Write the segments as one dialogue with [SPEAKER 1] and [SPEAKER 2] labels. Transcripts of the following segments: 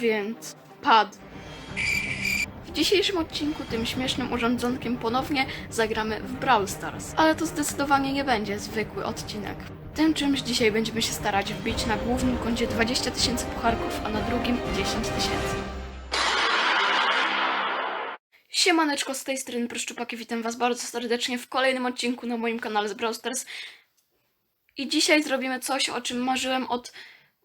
[SPEAKER 1] Więc, pad. W dzisiejszym odcinku tym śmiesznym urządzonkiem ponownie zagramy w Brawl Stars, ale to zdecydowanie nie będzie zwykły odcinek. Tym czymś dzisiaj będziemy się starać wbić na głównym koncie 20 tysięcy pucharków, a na drugim 10 tysięcy. Siemaneczko, z tej strony Proszczupaki, witam was bardzo serdecznie w kolejnym odcinku na moim kanale z Brawl Stars. I dzisiaj zrobimy coś, o czym marzyłem od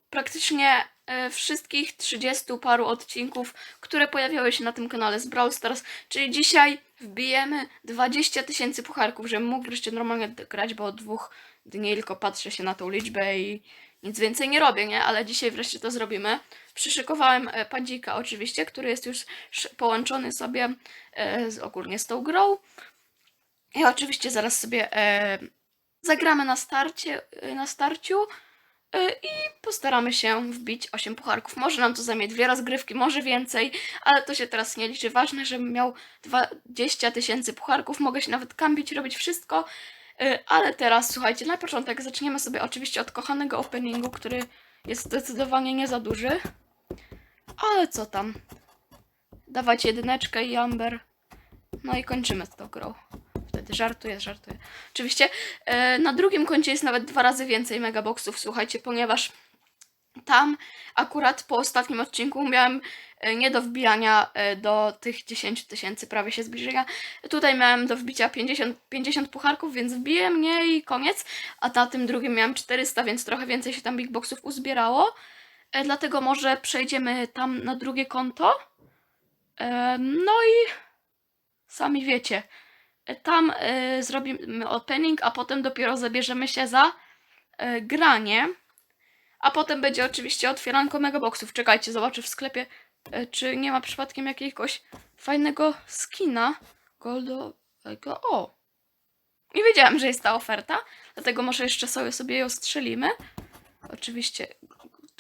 [SPEAKER 1] praktycznie wszystkich 30 paru odcinków, które pojawiały się na tym kanale z Brawl Stars. Czyli dzisiaj wbijemy 20 tysięcy pucharków, żebym mógł wreszcie normalnie grać, bo od dwóch dni tylko patrzę się na tą liczbę i nic więcej nie robię, nie? Ale dzisiaj wreszcie to zrobimy. Przyszykowałem e, padzika oczywiście, który jest już połączony sobie e, z, ogólnie z tą grą. I oczywiście zaraz sobie e, zagramy na starcie, e, na starciu e, i postaramy się wbić 8 pucharków. Może nam to zajmie dwie rozgrywki, może więcej, ale to się teraz nie liczy. Ważne, żebym miał 20 tysięcy pucharków. Mogę się nawet kambić, robić wszystko. E, Ale teraz, słuchajcie, na początek zaczniemy sobie oczywiście od kochanego openingu, który jest zdecydowanie nie za duży. Ale co tam? Dawać jedyneczkę i Amber. No i kończymy z tą grą. Żartuję, żartuję. Oczywiście e, na drugim koncie jest nawet dwa razy więcej megaboxów, słuchajcie, ponieważ tam akurat po ostatnim odcinku miałem e, nie do wbijania e, do tych 10 tysięcy, prawie się zbliżenia. Tutaj miałem do wbicia 50, 50 pucharków, więc wbiję mnie i koniec. A na tym drugim miałem 400, więc trochę więcej się tam big boxów uzbierało. E, dlatego może przejdziemy tam na drugie konto. No i sami wiecie. Tam e, zrobimy opening, a potem dopiero zabierzemy się za e, granie. A potem będzie oczywiście otwieranko megaboxów. Czekajcie, zobaczę w sklepie, e, czy nie ma przypadkiem jakiegoś fajnego skina goldowego. O! Nie wiedziałem, że jest ta oferta, dlatego może jeszcze sobie, sobie ją strzelimy. Oczywiście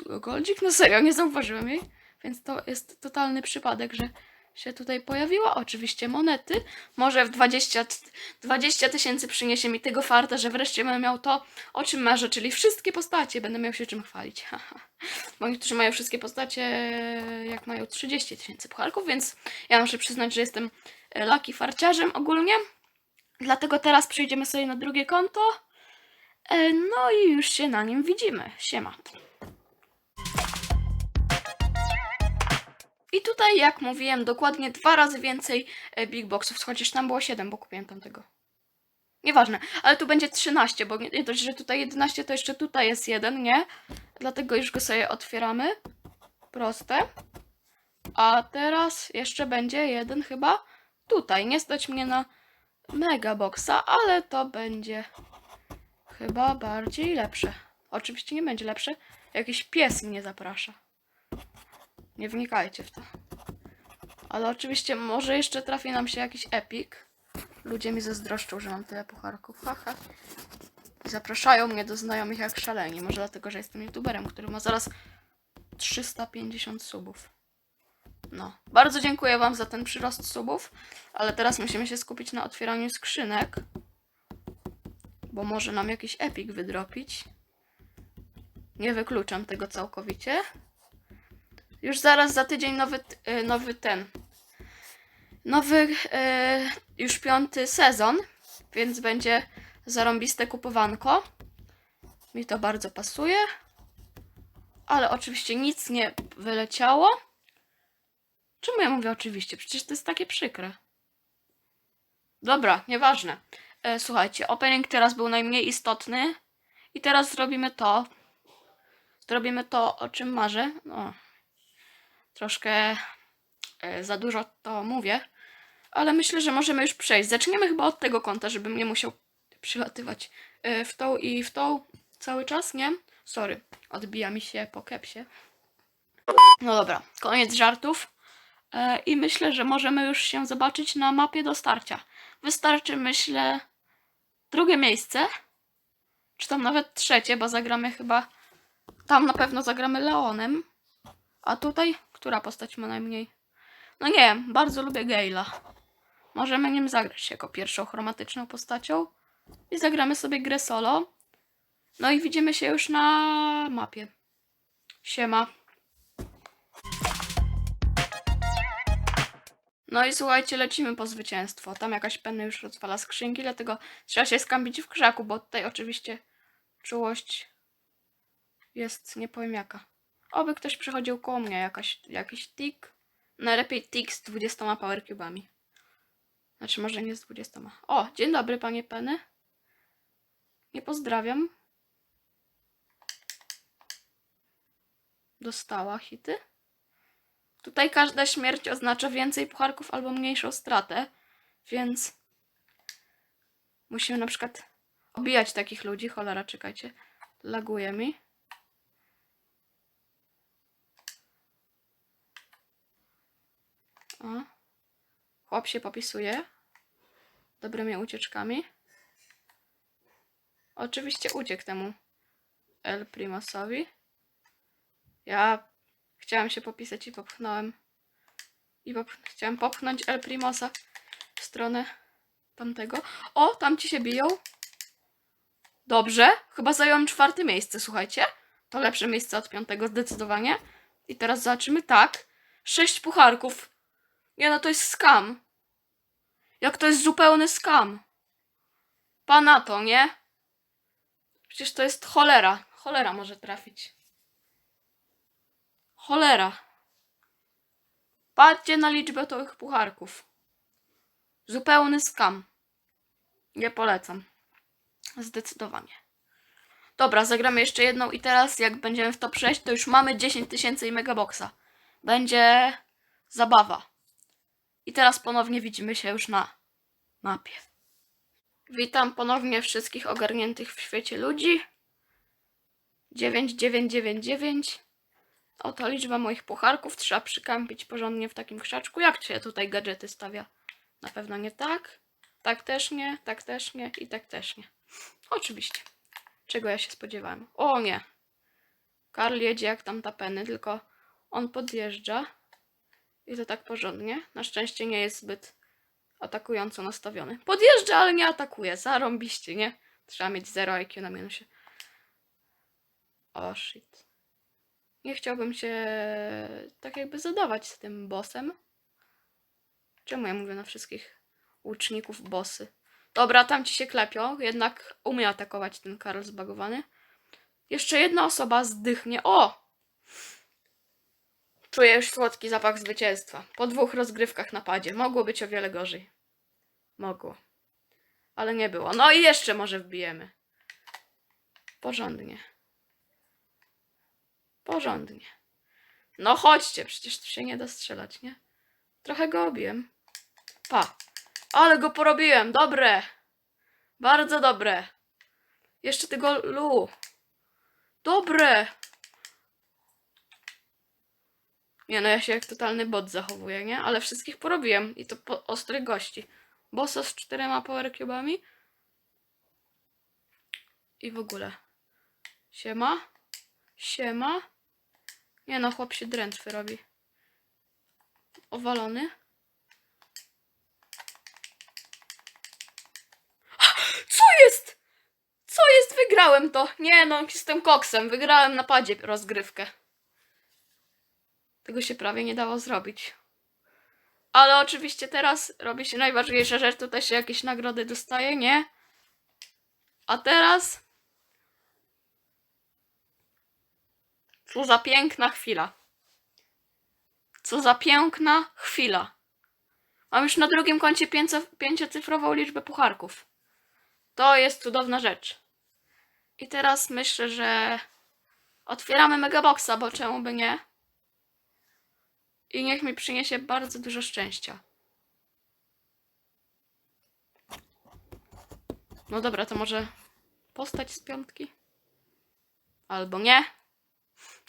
[SPEAKER 1] goldzik, no serio, nie zauważyłem jej, więc to jest totalny przypadek, że się tutaj pojawiła. Oczywiście monety. Może w 20 t- 20 tysięcy przyniesie mi tego farta, że wreszcie będę miał to, o czym marzę, czyli wszystkie postacie. Będę miał się czym chwalić. Bo niektórzy mają wszystkie postacie, jak mają 30 tysięcy pucharków, więc ja muszę przyznać, że jestem e, lucky farciarzem ogólnie. Dlatego teraz przejdziemy sobie na drugie konto. E, No i już się na nim widzimy. Siema. I tutaj, jak mówiłem, dokładnie dwa razy więcej e, big boxów, chociaż tam było 7, bo kupiłem tamtego. Nieważne, ale tu będzie 13, bo nie dość, że tutaj 11, to jeszcze tutaj jest jeden, nie? Dlatego już go sobie otwieramy. Proste. A teraz jeszcze będzie jeden chyba tutaj. Nie stać mnie na mega boxa, ale to będzie chyba bardziej lepsze. Oczywiście nie będzie lepsze. Jakiś pies mnie zaprasza. Nie wnikajcie w to. Ale oczywiście może jeszcze trafi nam się jakiś epic. Ludzie mi zazdroszczą, że mam tyle pucharków. Haha. I zapraszają mnie do znajomych jak szaleni. Może dlatego, że jestem youtuberem, który ma zaraz 350 subów. No. Bardzo dziękuję wam za ten przyrost subów. Ale teraz musimy się skupić na otwieraniu skrzynek. Bo może nam jakiś epic wydropić. Nie wykluczam tego całkowicie. Już zaraz za tydzień nowy, y, nowy ten. Nowy, y, już piąty sezon, więc będzie zarąbiste kupowanko. Mi to bardzo pasuje. Ale oczywiście nic nie wyleciało. Czemu ja mówię oczywiście? Przecież to jest takie przykre. Dobra, nieważne. E, słuchajcie, opening teraz był najmniej istotny. I teraz zrobimy to. Zrobimy to, o czym marzę. No, troszkę e, za dużo to mówię, ale myślę, że możemy już przejść. Zaczniemy chyba od tego konta, żebym nie musiał przylatywać e, w tą i w tą cały czas, nie? Sorry, odbija mi się po kepsie. No dobra, koniec żartów. E, I myślę, że możemy już się zobaczyć na mapie do starcia. Wystarczy, myślę, drugie miejsce, czy tam nawet trzecie, bo zagramy chyba. Tam na pewno zagramy Leonem. A tutaj, która postać ma najmniej? No nie wiem, bardzo lubię Gale'a. Możemy nim zagrać jako pierwszą chromatyczną postacią. I zagramy sobie grę solo. No i widzimy się już na mapie. Siema. No i słuchajcie, lecimy po zwycięstwo. Tam jakaś penny już rozwala skrzynki, dlatego trzeba się skambić w krzaku, bo tutaj oczywiście czułość jest nie powiem jaka. Oby ktoś przechodził koło mnie, jakaś, jakiś tik. Najlepiej tik z 20 power cubami. Znaczy może nie z 20. O, dzień dobry panie Penny. Nie pozdrawiam. Dostała hity. Tutaj każda śmierć oznacza więcej pucharków albo mniejszą stratę, więc musimy na przykład obijać takich ludzi. Cholera, czekajcie. Laguje mi. O. Chłop się popisuje dobrymi ucieczkami. Oczywiście uciekł temu El Primosowi. Ja chciałam się popisać i popchnąłem. I pop... chciałam popchnąć El Primosa w stronę tamtego. O, tam ci się biją. Dobrze, chyba zająłem czwarte miejsce, słuchajcie. To lepsze miejsce od piątego, zdecydowanie. I teraz zobaczymy, tak. Sześć pucharków. Nie no, to jest skam. Jak to jest zupełny skam. Pana to, nie? Przecież to jest cholera. Cholera może trafić. Cholera. Patrzcie na liczbę tych pucharków. Zupełny skam. Nie polecam. Zdecydowanie. Dobra, zagramy jeszcze jedną i teraz jak będziemy w top 6, to już mamy 10 tysięcy i megaboxa. Będzie zabawa. I teraz ponownie widzimy się już na mapie. Witam ponownie wszystkich ogarniętych w świecie ludzi. 9999. Oto liczba moich pucharków. Trzeba przykampić porządnie w takim krzaczku. Jak się tutaj gadżety stawia? Na pewno nie tak. Tak też nie, tak też nie i tak też nie. Oczywiście. Czego ja się spodziewałem? O nie. Karl jedzie jak tam tapeny, tylko on podjeżdża. I to tak porządnie. Na szczęście nie jest zbyt atakująco nastawiony. Podjeżdża, ale nie atakuje. Zarąbiście, nie? Trzeba mieć 0 IQ na minusie. O shit. Nie chciałbym się tak jakby zadawać z tym bossem. Czemu ja mówię na wszystkich łuczników bossy? Dobra, tam ci się klepią, jednak umie atakować ten Karol zbagowany. Jeszcze jedna osoba zdychnie. O! Czuję już słodki zapach zwycięstwa. Po dwóch rozgrywkach na padzie. Mogło być o wiele gorzej. Mogło. Ale nie było. No i jeszcze może wbijemy. Porządnie. Porządnie. No chodźcie, przecież tu się nie da strzelać, nie? Trochę go obiłem. Pa. Ale go porobiłem. Dobre. Bardzo dobre. Jeszcze tego lu. Dobre. Nie no, ja się jak totalny bot zachowuję, nie? Ale wszystkich porobiłem. I to po ostrych gości. Bossa z czterema power cubami. I w ogóle. Siema. Siema. Nie no, chłop się drętwy robi. Owalony. Co jest? Co jest? Wygrałem to. Nie no, jestem koksem. Wygrałem na padzie rozgrywkę. Tego się prawie nie dało zrobić. Ale oczywiście teraz robi się najważniejsza rzecz. Tutaj się jakieś nagrody dostaje, nie? A teraz... Co za piękna chwila. Co za piękna chwila. Mam już na drugim koncie pięcio- pięciocyfrową liczbę pucharków. To jest cudowna rzecz. I teraz myślę, że otwieramy Megaboxa, bo czemu by nie? I niech mi przyniesie bardzo dużo szczęścia. No dobra, to może postać z piątki? Albo nie.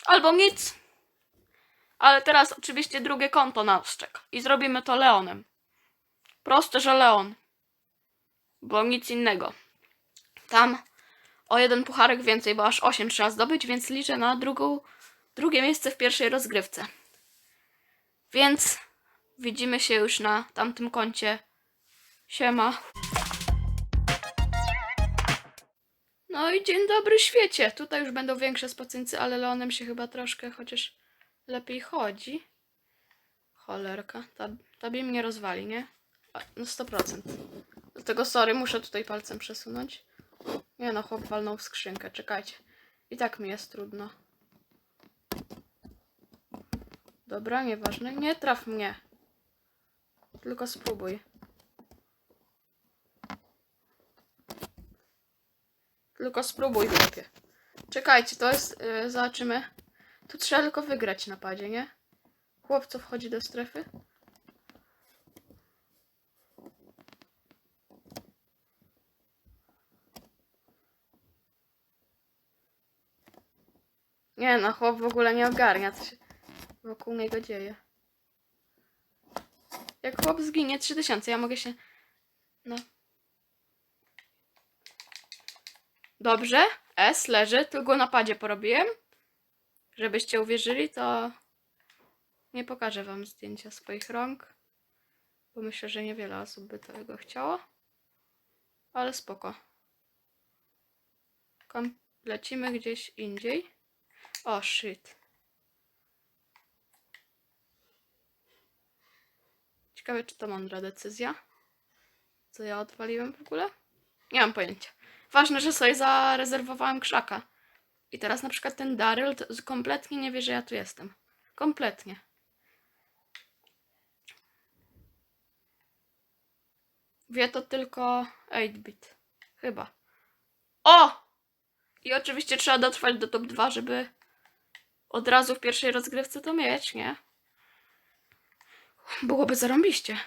[SPEAKER 1] Albo nic. Ale teraz oczywiście drugie konto nas czeka. I zrobimy to Leonem. Proste, że Leon. Bo nic innego. Tam o jeden pucharek więcej, bo aż 8 trzeba zdobyć, więc liczę na drugą, drugie miejsce w pierwszej rozgrywce. Więc widzimy się już na tamtym koncie. Siema. No i dzień dobry świecie. Tutaj już będą większe spacyńcy, ale Leonem się chyba troszkę chociaż lepiej chodzi. Cholerka. Ta, ta bi mnie rozwali, nie? No 100%. Dlatego sorry, muszę tutaj palcem przesunąć. Nie no, chłop walnął w skrzynkę, czekajcie. I tak mi jest trudno. Dobra, nieważne. Nie traf mnie. Tylko spróbuj. Tylko spróbuj, chłopie. Czekajcie, to jest... Yy, zobaczymy. Tu trzeba tylko wygrać na padzie, nie? Chłopco wchodzi do strefy. Nie no, chłop w ogóle nie ogarnia, co się wokół niego dzieje. Jak chłop zginie 3000, ja mogę się... No. Dobrze, S leży, tylko na padzie porobiłem. Żebyście uwierzyli, to nie pokażę wam zdjęcia swoich rąk, bo myślę, że niewiele osób by tego chciało. Ale spoko. Kom lecimy gdzieś indziej. O, shit. Ciekawe, czy to mądra decyzja. Co ja odwaliłem w ogóle? Nie mam pojęcia. Ważne, że sobie zarezerwowałem krzaka. I teraz na przykład ten Daryl kompletnie nie wie, że ja tu jestem. Kompletnie. Wie to tylko 8-bit. Chyba. O! I oczywiście trzeba dotrwać do top 2, żeby od razu w pierwszej rozgrywce to mieć, nie? Byłoby zarąbiście.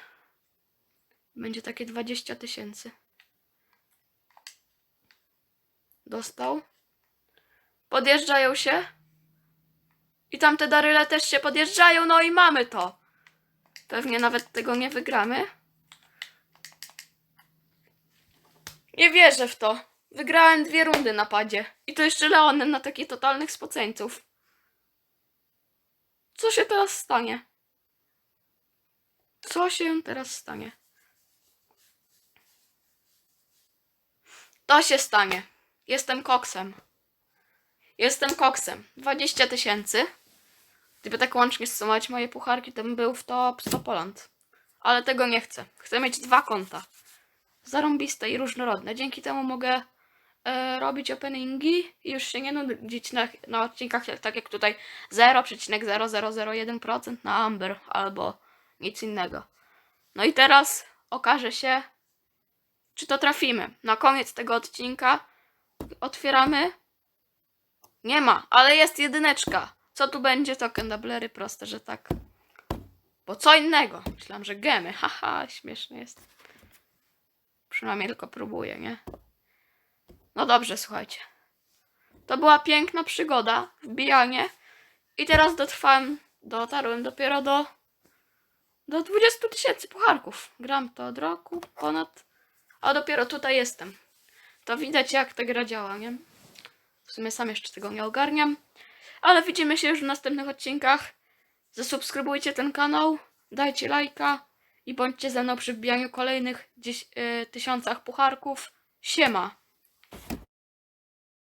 [SPEAKER 1] Będzie takie 20 tysięcy. Dostał. Podjeżdżają się. I tamte daryle też się podjeżdżają, no i mamy to. Pewnie nawet tego nie wygramy. Nie wierzę w to. Wygrałem dwie rundy na padzie. I to jeszcze Leonem na takich totalnych spoceńców. Co się teraz stanie? Co się teraz stanie? To się stanie. Jestem koksem. Jestem koksem. 20 tysięcy. Gdyby tak łącznie sumować moje pucharki, to bym był w top 100 Poland. Ale tego nie chcę. Chcę mieć dwa konta. Zarąbiste i różnorodne. Dzięki temu mogę e, robić openingi i już się nie nudzić na, na odcinkach tak jak tutaj 0,0001% na Amber albo nic innego. No i teraz okaże się, czy to trafimy. Na koniec tego odcinka otwieramy. Nie ma, ale jest jedyneczka. Co tu będzie? Token doublery, proste, że tak. Bo co innego? Myślałam, że gemy. Haha, śmieszny jest. Przynajmniej tylko próbuję, nie? No dobrze, słuchajcie. To była piękna przygoda, wbijanie. I teraz dotrwałem, dotarłem dopiero do do 20 tysięcy pucharków. Gram to od roku, ponad. A dopiero tutaj jestem. To widać, jak ta gra działa, nie? W sumie sam jeszcze tego nie ogarniam. Ale widzimy się już w następnych odcinkach. Zasubskrybujcie ten kanał, dajcie lajka i bądźcie ze mną przy wbijaniu kolejnych dzies- y, tysiącach pucharków. Siema!